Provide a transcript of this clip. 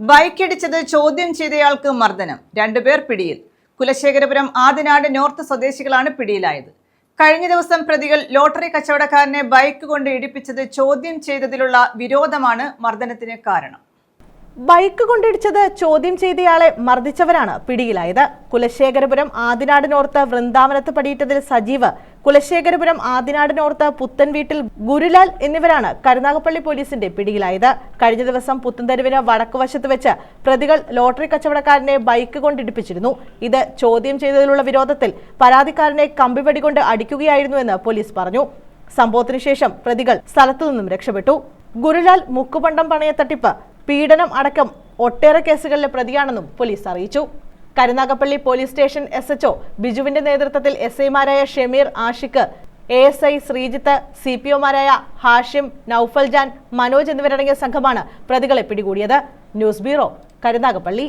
ബൈക്കിടിച്ചത് ചോദ്യം ചെയ്തയാൾക്ക് മർദ്ദനം. രണ്ടുപേർ പിടിയിൽ. കുലശേഖരപുരം ആദിനാട് നോർത്ത് സ്വദേശികളാണ് പിടിയിലായത്. കഴിഞ്ഞ ദിവസം പ്രതികൾ ലോട്ടറി കച്ചവടക്കാരനെ ബൈക്ക് കൊണ്ട് ഇടിപ്പിച്ചത് ചോദ്യം ചെയ്തതിലുള്ള വിരോധമാണ് മർദ്ദനത്തിന് കാരണം. ബൈക്ക് കൊണ്ടിടിച്ചത് ചോദ്യം ചെയ്തയാളെ മർദ്ദിച്ചവരാണ് പിടിയിലായത്. കുലശേഖരപുരം ആദിനാടിനോർത്ത് വൃന്ദാവനത്ത് പടിയിട്ടതിൽ സജീവ് കുലശേഖരപുരം ആദിനാടിനോർത്ത് പുത്തൻ വീട്ടിൽ ഗുരുലാൽ എന്നിവരാണ് കരുനാഗപ്പള്ളി പോലീസിന്റെ പിടിയിലായത്. കഴിഞ്ഞ ദിവസം പുത്തൻതെരുവിന് വടക്കുവശത്ത് വെച്ച് പ്രതികൾ ലോട്ടറി കച്ചവടക്കാരനെ ബൈക്ക് കൊണ്ടിടിപ്പിച്ചിരുന്നു. ഇത് ചോദ്യം ചെയ്തതിലുള്ള വിരോധത്തിൽ പരാതിക്കാരനെ കമ്പിവടി കൊണ്ട് അടിക്കുകയായിരുന്നുവെന്ന് പോലീസ് പറഞ്ഞു. സംഭവത്തിനു ശേഷം പ്രതികൾ സ്ഥലത്തുനിന്നും രക്ഷപ്പെട്ടു. ഗുരുലാൽ മുക്കുപണ്ടം പണയ തട്ടിപ്പ് പീഡനം അടക്കം ഒട്ടേറെ കേസുകളിലെ പ്രതിയാണെന്നും പോലീസ് അറിയിച്ചു. Karunagappally police station S H O ബിജുവിന്റെ നേതൃത്വത്തിൽ എസ് ഐമാരായ Shameer Ashiq A S I Sreejith C P ഒമാരായ Hashim Noufal Jan Manoj എന്നിവരടങ്ങിയ സംഘമാണ് പ്രതികളെ പിടികൂടിയത്. News bureau Karunagappally.